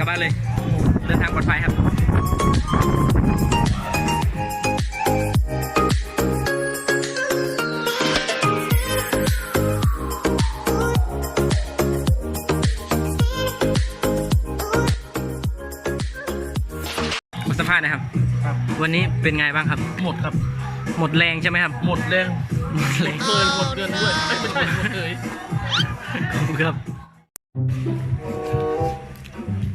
กลับบ้านเลย เดินทางปลอดภัยครับมาสัมภาษณ์หนะครับ ครับ วันนี้เป็นไงบ้างครับ หมดครับ หมดแรงใช่ไหมครับ หมดแรงหมดแรงเคยหมดเดือนด้วยไม่เป็นไรหมดเลยขอบคุณครับ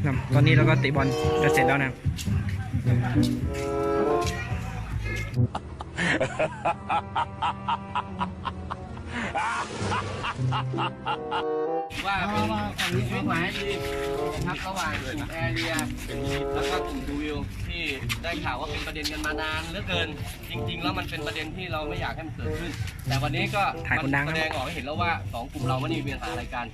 นะตอนนี้เราก็เตะบอลจะเสร็จแล้วนะว่าเป็นชีวิตหมายดีนะครับระหว่างแอร์เรียแล้วก็กลุ่มดูวิว ที่ได้ข่าวว่าเป็นประเด็นกันมานานเหลือเกิน จริง ๆ แล้วมันเป็นประเด็นที่เราไม่อยากให้มันเกิดขึ้น แต่วันนี้ก็ถ่ายคนดังแสนะดงออกให้เห็นแล้วว่าสองกลุ่มเราไม่ได้มีปัญหาอะไรกัน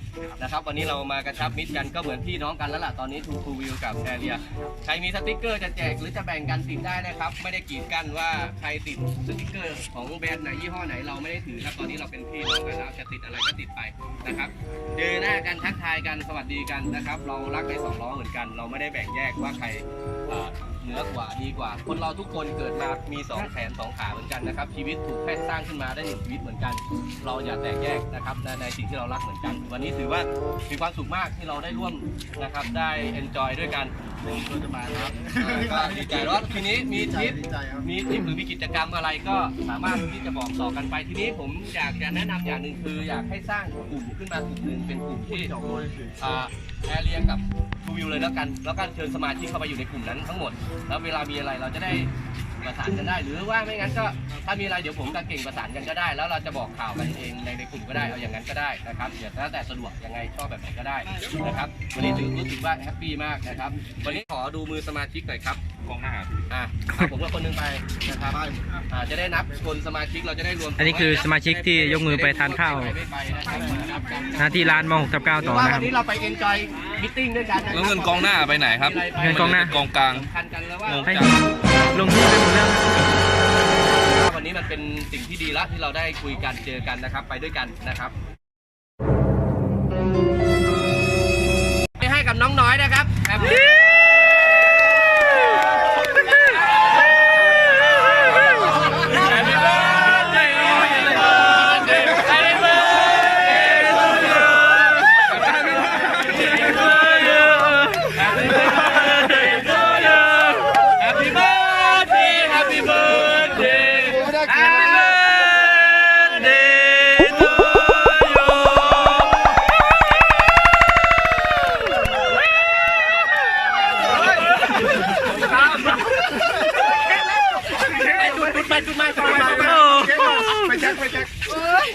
นะครับ วันนี้เรามากระชับมิตรกันก็เหมือนพี่น้องกันแล้วล่ะตอนนี้ทูทูวิวกับแอร์เรียใครมีสติกเกอร์จะแจกหรือจะแบ่งกันติดได้นะครับ ไม่ได้กีดกันว่าใครติดสติกเกอร์ของแบรนด์ไหนยี่ห้อไหนเราไม่ได้ถือครับตอนนี้เราเป็นพี่น้องกันแล้วจะติดอะไรก็ติดไปนะครับ เจอหน้ากันทักทายกันสวัสดีกันนะครับ เรารักในสองล้อเหมือนกัน เราไม่ได้แบ่งแยกว่าใครเอ่อ เหนือกว่าดีกว่า คนเราทุกคนเกิดมามีสองแขนสองขาเหมือนกันนะครับชีวิตถูกแค่สร้างขึ้นมาได้หนึ่งชีวิตเหมือนกัน เราอย่าแตกแยกนะครับในในสิ่งที่เรารักเหมือนกัน วันนี้ถือว่ามีความสุขมากที่เราได้ร่วมนะครับได้ enjoy ด้วยกัน ก็จะมาครับเอ่อก็ดีใจแล้วทีนี้มีทริปมีทริปหรือมีกิจกรรมอะไรก็สามารถที่จะบอกต่อกันไป ทีนี้ผมอยากจะแนะนำอย่างหนึ่งคือ อยากให้สร้างกลุ่มขึ้นมากลุ่มหนึ่งเป็นกลุ่มที่อ่าแอร์เรียกับทูวิวเลยแล้วกัน แล้วก็เชิญสมาชิกเข้าไปอยู่ในกลุ่มนั้นทั้งหมด แล้วเวลามีอะไรเราจะได้ ประสานกันได้ หรือว่าไม่งั้นก็ถ้ามีอะไรเดี๋ยวผมกับเก่งประสานกันก็ได้ แล้วเราจะบอกข่าวกันเองในในกลุ่มก็ได้เอาอย่างนั้นก็ได้นะครับเดี๋ยวแล้วแต่สะดวกยังไงชอบแบบไหนก็ได้นะครับวันนี้ถือรู้สึกว่าแฮปปี้มากนะครับวันนี้ขอดูมือสมาชิกหน่อยครับกองหน้าอะเอาผมกับคนหนึงไปนะครับอ่าจะได้นับคนสมาชิกเราจะได้รวมอันนี้คือสมาชิกที่ยกมือไปทานข้าว ไม่ไปนะครับนับกันนะที่ร้านม6ทับ9ต่อว่านะควัรับนนี้เราไปเอนจอยมิทติ้งด้วยกันนะครับแล้วเงินกองหน้าไปไหนครับเงินกองหน้า กองกลางสำคัญกันแล้วว่างงให้ลงทุน เป็นสิ่งที่ดีแล้วที่เราได้คุยกันเจอกันนะครับ ไปด้วยกันนะครับให้กับน้องน้อยนะครับ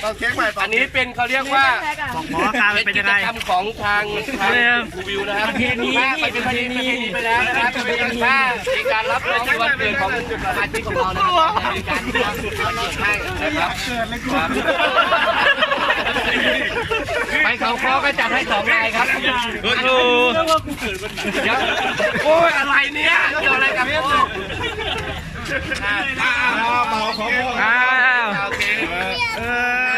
เอาเค้กใหม่อันนี้เป็นเขาเรียกว่าหมออาการเป็นยังไงกิจกรรมของทางทางเริ่มรีวิวนะครับประเพณีไปเป็นประเพณีไปแล้วนะครับเป็นค่าในการรับน้องในวันเกิดของสมาชิกของเรานะครับในการที่เราสุดวันเกิดให้นะครับครับไปเขาคอก็จัดให้สองนายครับโอ้โหเดี๋ยวโอ้ยอะไรเนี่ยเกี่ยวอะไรกับโอ้อ่าอ่าเบาของอ้าวโอเค เออ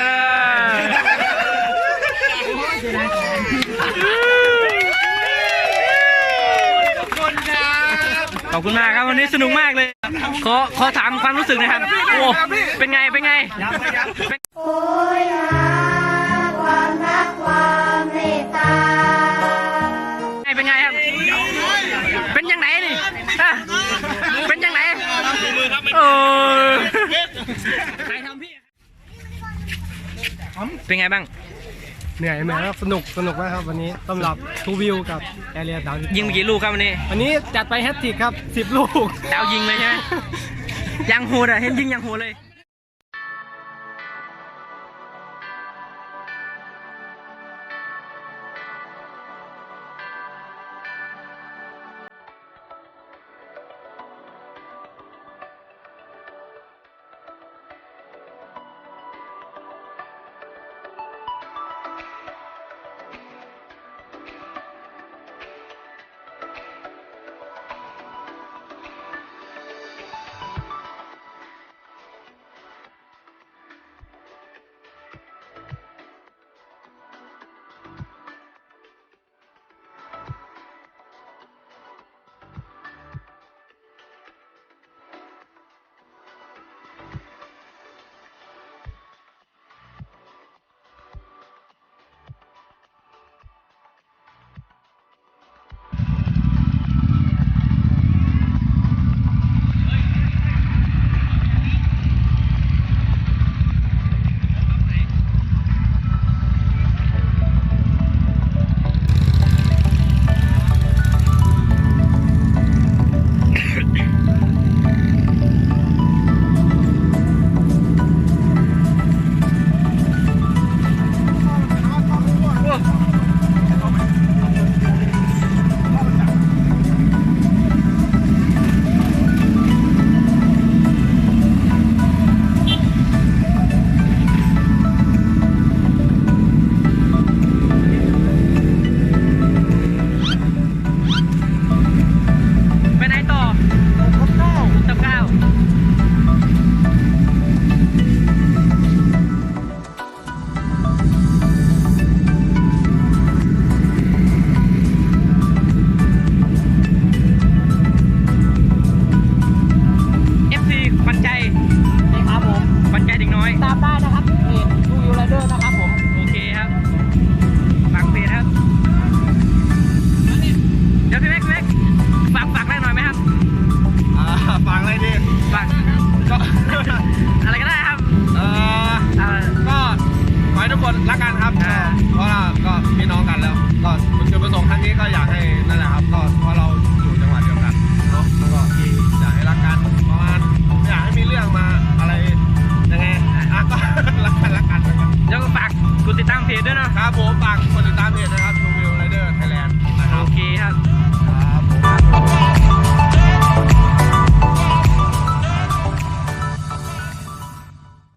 ขอบคุณครับ ขอบคุณมากครับวันนี้สนุกมากเลย ขอขอถามความรู้สึกหนะครับ โอ้เป็นไงเป็นไงเป็นโอยหาความรักความเมตตาไงเป็นไงครับ เป็นยังไงนี่ฮะเป็นยังไงโอ้ใครทำพี่เป็นไงบ้าง เหนื่อยไหมครับสนุกสนุกมากครับวันนี้สำหรับทูวิวกับแอเรียดาวยิงไปกี่ลูกครับวันนี้ วันนี้จัดไปแฮตติกครับ 10 ลูก ดาวยิงเลยใช่ไหมยังโหดอะเห็นยิงยังโหดเลย ก็อยากให้